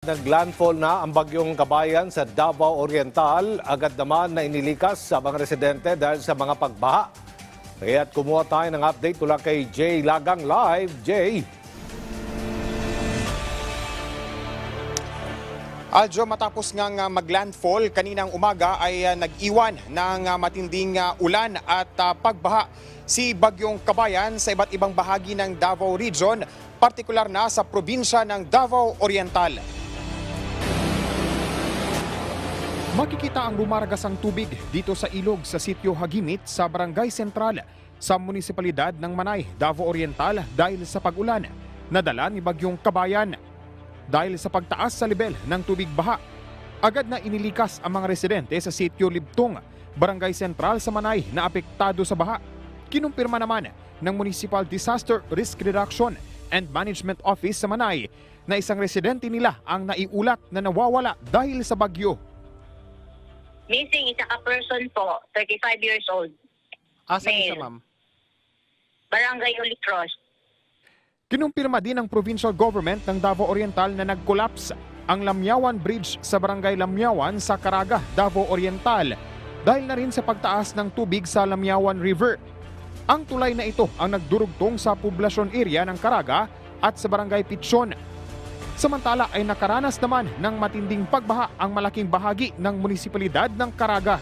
Naglandfall na ang bagyong kabayan sa Davao Oriental. Agad naman na inilikas sa mga residente dahil sa mga pagbaha. Kaya't kumuha tayo ng update mula kay Jay Lagang Live. Jay. Aljo, matapos nga nga maglandfall kaninang umaga ay ah, nag-iwan ng ah, matinding ah, ulan at ah, pagbaha si Bagyong Kabayan sa iba't ibang bahagi ng Davao Region, partikular na sa probinsya ng Davao Oriental. Makikita ang bumaragasang tubig dito sa ilog sa sitio Hagimit sa Barangay Sentral sa munisipalidad ng Manay, Davao Oriental dahil sa pag-ulan na dala ni Bagyong Kabayan. Dahil sa pagtaas sa level ng tubig baha, agad na inilikas ang mga residente sa sitio Libtong, Barangay Sentral sa Manay na apektado sa baha. Kinumpirma naman ng Municipal Disaster Risk Reduction and Management Office sa Manay na isang residente nila ang naiulat na nawawala dahil sa bagyo. Missing isa ka person po, 35 years old, Asa Male. isa, ma'am? Barangay Holy Cross. Kinumpirma din ng provincial government ng Davao Oriental na nag-collapse ang Lamyawan Bridge sa barangay Lamyawan sa Caraga, Davao Oriental dahil na rin sa pagtaas ng tubig sa Lamyawan River. Ang tulay na ito ang nagdurugtong sa poblasyon area ng Caraga at sa barangay Pichon. Samantala ay nakaranas naman ng matinding pagbaha ang malaking bahagi ng munisipalidad ng Caraga.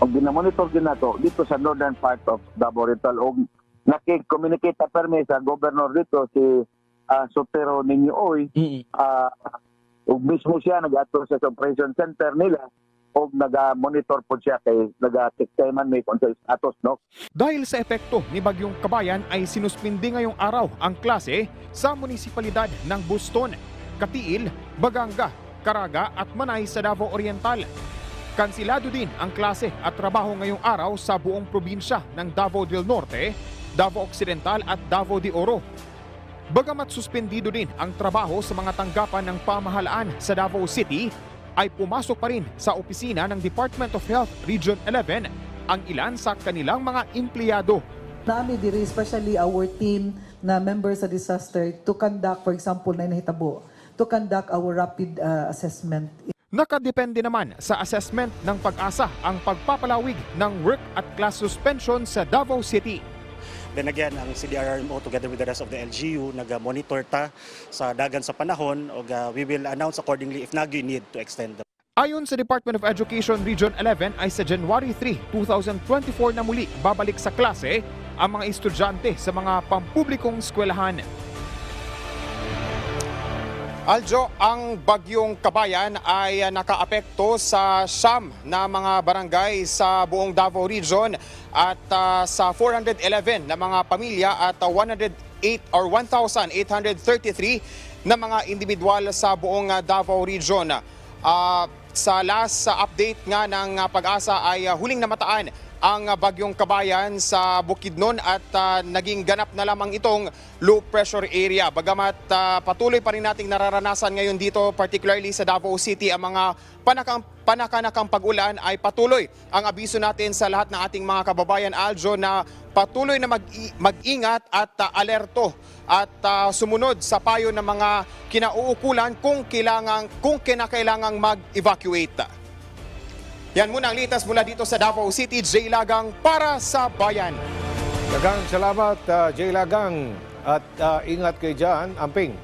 og ginamonitor din nato dito sa northern part of Davao Oriental og nakik-communicate ta permi sa governor dito si uh, Sotero Ninyo Oy. Ah, ug mismo siya nag-ato sa operation center nila og naga-monitor po siya kay naga-check man may kung sa status no Dahil sa epekto ni Bagyong Kabayan ay sinuspindi ngayong araw ang klase sa munisipalidad ng Buston, Katiil, Baganga, Caraga at Manay sa Davao Oriental. Kansilado din ang klase at trabaho ngayong araw sa buong probinsya ng Davao del Norte, Davao Occidental at Davao de Oro. Bagamat suspendido din ang trabaho sa mga tanggapan ng pamahalaan sa Davao City, ay pumasok pa rin sa opisina ng Department of Health Region 11 ang ilan sa kanilang mga empleyado. Nami diri especially our team na members sa disaster to conduct for example na nahitabo to conduct our rapid uh, assessment Nakadepende naman sa assessment ng pag-asa ang pagpapalawig ng work at class suspension sa Davao City. Then again, ang CDRRMO together with the rest of the LGU nag-monitor ta sa dagan sa panahon o we will announce accordingly if nagyo need to extend the Ayon sa Department of Education Region 11 ay sa January 3, 2024 na muli babalik sa klase ang mga estudyante sa mga pampublikong eskwelahan. Aljo, ang bagyong kabayan ay ah, nakaapekto sa siyam na mga barangay sa buong Davao Region at ah, sa 411 na mga pamilya at ah, 108 or 1,833 na mga individual sa buong ah, Davao Region. Ah, sa last ah, update nga ng ah, pag-asa ay ah, huling namataan ang bagyong kabayan sa Bukidnon at ah, naging ganap na lamang itong low pressure area. Bagamat ah, patuloy pa rin nating nararanasan ngayon dito, particularly sa Davao City, ang mga panakang, panakanakang pag-ulan ay patuloy. Ang abiso natin sa lahat ng ating mga kababayan, Aljo, na patuloy na mag- mag-ingat at ah, alerto at ah, sumunod sa payo ng mga kinauukulan kung kailangan kung kinakailangang mag-evacuate. Yan muna ang litas mula dito sa Davao City, J. Lagang para sa Bayan. Dagang salamat, ah, Jay Lagang. At ah, ingat kay dyan, Amping.